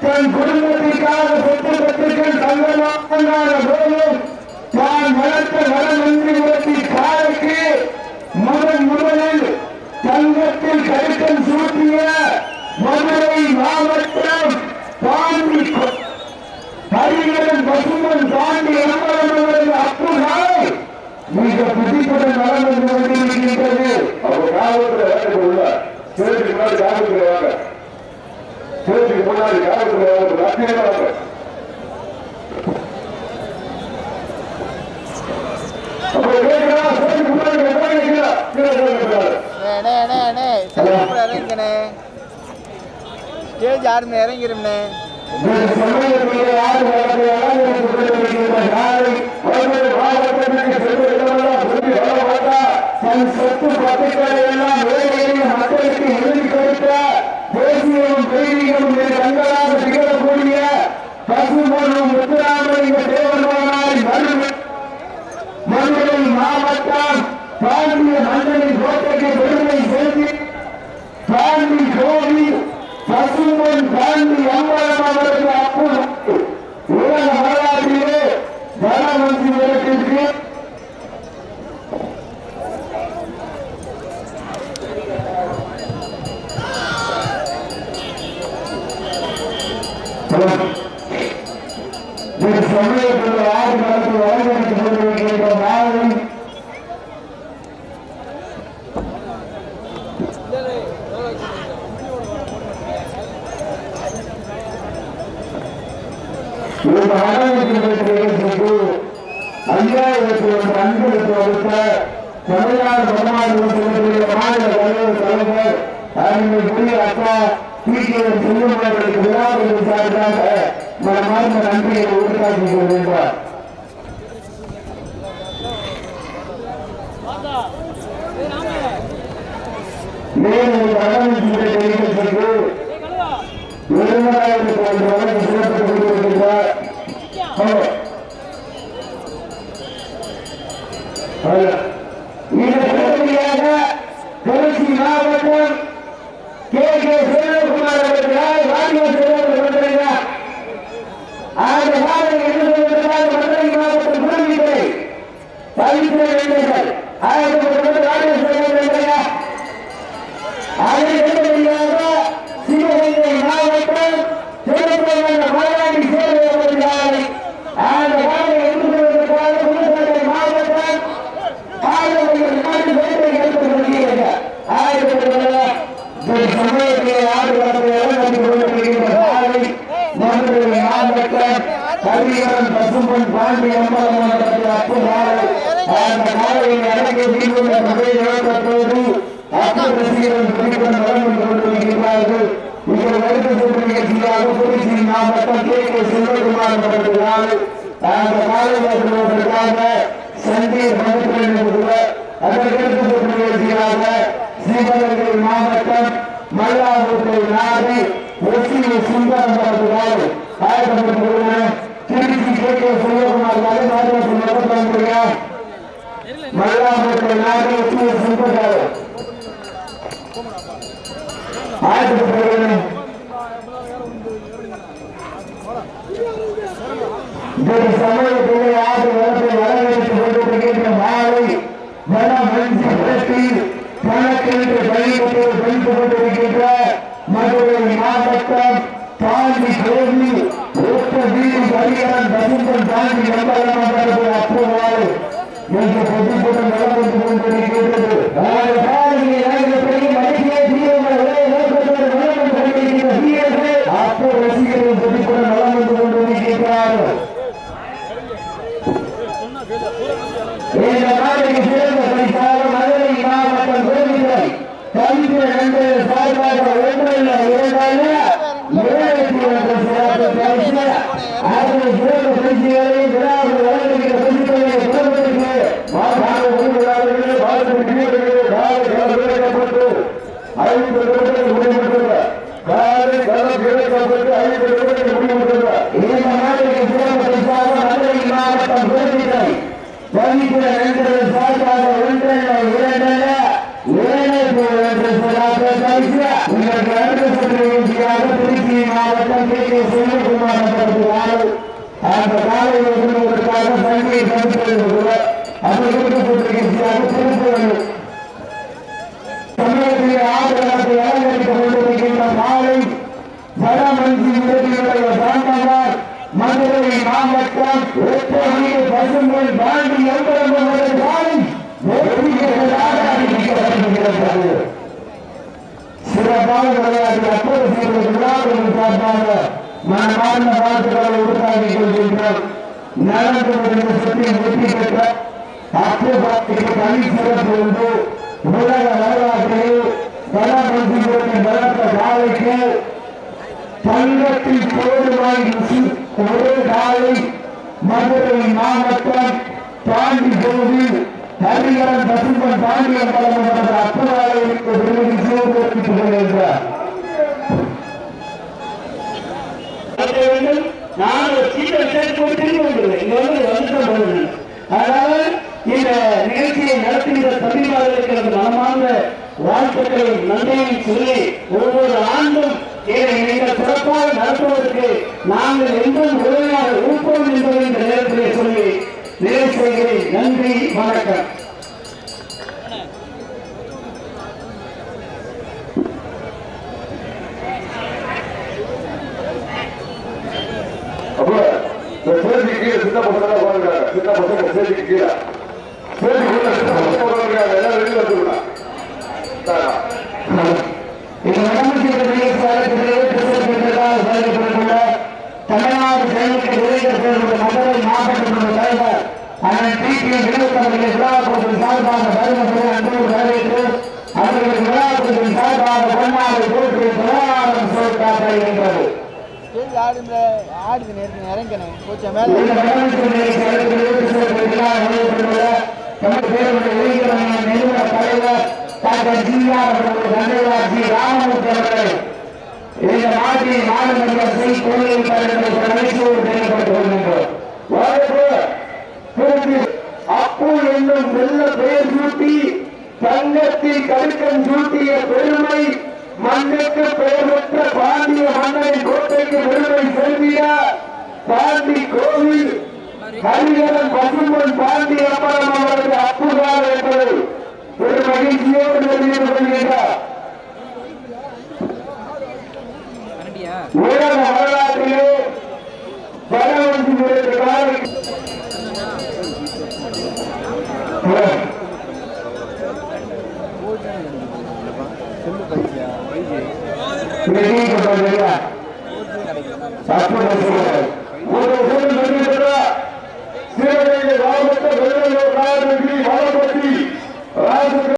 தன் குடும்பத்திற்காக சொத்து பத்திரிகை தங்கமாக போதும் அப்புறம் கேட்கிறா சேர்த்துக்கு முன்னாடி எத்தனை கேட்கிறா கீழே கேட்கிறாரு. அண்ணே அண்ணே அண்ணே செல்வம் இறங்கினே ஸ்டேஜ் யாருமே இறங்கிரும்ண்ணே. சமயத்திலே யாரு வளர்ந்து வளர்ந்து மக்களுக்கு எழுதி கொடுத்த இரு கண்களாக திகழக்கூடிய பசுமொன்னும் முத்துராமலிங்க தேவனாய் மறு மதுரை மாவட்டம் பாண்டிய மன்னனின் கோட்டைக்கு பெருமை சேர்த்து பாண்டி கோவி பசுமன் பாண்டி அம்பலம் அவருக்கு அப்பு உலக வரலாற்றிலே தனவந்தி விளக்கிற்கு சமயத்தில் ஆறு காலத்தில் வழங்கப்பட்டுக் இந்த ஆராய்ச்சி நிகழ்ச்சிக்கு ஐயாயிரத்தி ஒன்று அன்பளித்து அளித்த தமிழ்நாடு வருமானத்துடைய மாநில தலைவர் தலைவர் அறிஞர் அக்கா டி கே. செல்வமர்களுக்கு சார்பாக மனமார்ந்த நன்றியை உருவாக்கி கொள்கின்றார் மேலும் இந்த ஆராய்ச்சி நிகழ்ச்சிக்கு இருபதாயிரத்தி சிறப்பு கொண்டிருக்கின்றார் இந்த பகுதியாக திருச்சி மாவட்டம் கே கே செல்வகுமார் அவர்களால் வாடிய செல்வர்கள் வந்திருக்கிறார் அந்த காலம் எதிர்கொள்வதற்காக மதுரை மாவட்டம் குழந்தைகளை பரிசு வேண்டுங்கள் ஆயிரத்தி வாடிய செல்வர்கள் அதற்கடுத்தபடியாக சிவகங்கை மாவட்டம் திருப்பதி மலையாளி சேவை அவர்களால் அந்த காலை எதிர்கொள்வதற்காக புதுக்கோட்டை மாவட்டம் ஆயிரம் நாட்டு வேட்டை எடுத்து வருகிறது ஆயிரத்தி சமயத்திலே ஆடுகளத்தை இறங்கி கொண்டிருக்கின்ற காலை மதுரை மாவட்டம் கவியரன் பசும்பன் பாண்டி அம்பலம் மண்டலத்தில் அப்பு காலை அந்த காலையை இறங்கி தீர்வுள்ள சபை இழந்தபோது அப்பு ரசிகர்கள் துணிப்புடன் வழங்கி கொண்டிருக்கிறார்கள் இதில் அடுத்த சுற்று நிகழ்ச்சியாக மாவட்டம் கே கே செல்வகுமார் அவர்களால் அந்த மதுரை அதற்கடுத்த சுற்று நிகழ்ச்சியாக சிவகங்கை மாவட்டம் மல்லாபுரத்தை நாடு ஒசி சுந்தரம் அவர்களால் ஆயிரத்தி திருச்சி கே கே செல்வகுமார் மதுரை மல்லாபுரத்தை நாடு ஒசி சுந்தரம் ஆயிரத்தி பதினொன்று இந்த சமயத்திலே ஆடு வளர்த்து வரவேற்றுக் கொண்டிருக்கின்ற மாலை வன மஞ்சி புரட்டி கணக்கென்று பயிர்த்து வைத்துக் கொண்டிருக்கின்ற மதுரை மாவட்டம் பாண்டி கோவி ஒத்த வீடு பரிகாரம் வசந்தம் தாண்டி எம்பலம் அப்போவாறு என்று ஐந்து நிமிடங்கள் முடிவுற்றது காலை களம் இறக்கப்பட்டு ஐந்து நிமிடங்கள் முடிவுற்றது இந்த நாட்டுக்கு சிறப்பு பரிசாக மதுரை மாவட்டம் குறிப்பிட்டை வகிக்கிற நண்பர்கள் சார்பாக ஒன்றல்ல இரண்டல்ல இரண்டு என்று சொல்லாத பரிசு உங்களுக்கு அடுத்த சுற்று நிகழ்ச்சியாக திருச்சி மாவட்டம் கே கே செல்வகுமார் அவர்கள் அந்த காலை உங்களுக்காக சங்கியை கருத்து அது சுற்று நிகழ்ச்சியாக திருப்பூர் விளையாட்டு அப்போது செய்வது விழாக்களின் சார்பாக மனமார்ந்த வாழ்த்துக்களை உருவாக்கிக் கொள்கின்றோம் நடந்து முடிந்த சுற்றில் வெற்றி பெற்ற அப்போதைக்கு தனி சிறப்பு உண்டு உலக வரலாற்றில் வடமஞ்சிபுரத்தின் வளர்த்த காலைக்கு தங்கத்தில் போடுவாய் ஒரே காலை மதுரை மாவட்டம் பாண்டி கோவில் ஹரிகரன் பசும்பன் பாண்டியன் தலைமையான அப்பதாலைக்கு விருது சேர்த்து கொண்டிருக்கிறார் வேண்டும் நான் ஒரு சீட்டை சேர்த்து திரும்பி வந்துடுவேன். இங்க வந்து வந்துட்டு போடுவேன் அதனால இந்த நிகழ்ச்சியை நடத்துகிற தமிழ்வாளர்களுக்கு எனது மனமார்ந்த வாழ்த்துக்களை நன்றியை சொல்லி ஒவ்வொரு ஆண்டும் இதை நீங்கள் சிறப்பாக நடத்துவதற்கு நாங்கள் என்றும் ஒரு வணக்கம். தமிழ்நாடு செயலுக்கு மாவட்டத்தினுடைய தலைவர் அண்ணன் டி கே வினோத்தவர்களை விழாக்குழுவின் சார்பாக வருவதை அன்போடு வரவேற்று அவர்களுக்கு விழாக்குழுவின் சார்பாக பொன்னாடு போற்றி பிரகாரம் சேர்க்காப்படுகின்றது ஆடுது நேரத்து இறங்கணும் கொஞ்சம் மேலே? இந்த நடமுறை செயலுக்கு விழா நடைபெற்றுள்ள தமிழ் பேருடைய இளைஞர் நிறுவன தலைவர் டாக்டர் ஜி ஆர் அவர்கள் தந்தையார் ஜி ராமமூர்த்தி அவர்கள் இந்த நாட்டின் மாநில செய் கோயில் நிகழ்ச்சியோடு செயல்பட்டு வருகின்றோம் அப்பு என்னும் நல்ல பெயர் சூட்டி தங்கத்தில் கடுக்கம் சூட்டிய பெருமை மண்ணுக்கு பெயர் பெற்ற பாண்டிய மன்னரின் கோட்டைக்கு பெருமை செல்விய பாண்டி கோவில் ஹரிகரன் பசுமன் பாண்டி அப்பறம் அவரது அப்புகார் என்பது ஒரு மகிழ்ச்சியோடு தெரிவித்துக் கொள்கின்றார் உலக வரலாற்றிலே வடவஞ்சி முறைக்கு காலை செல்லு பைக்கியா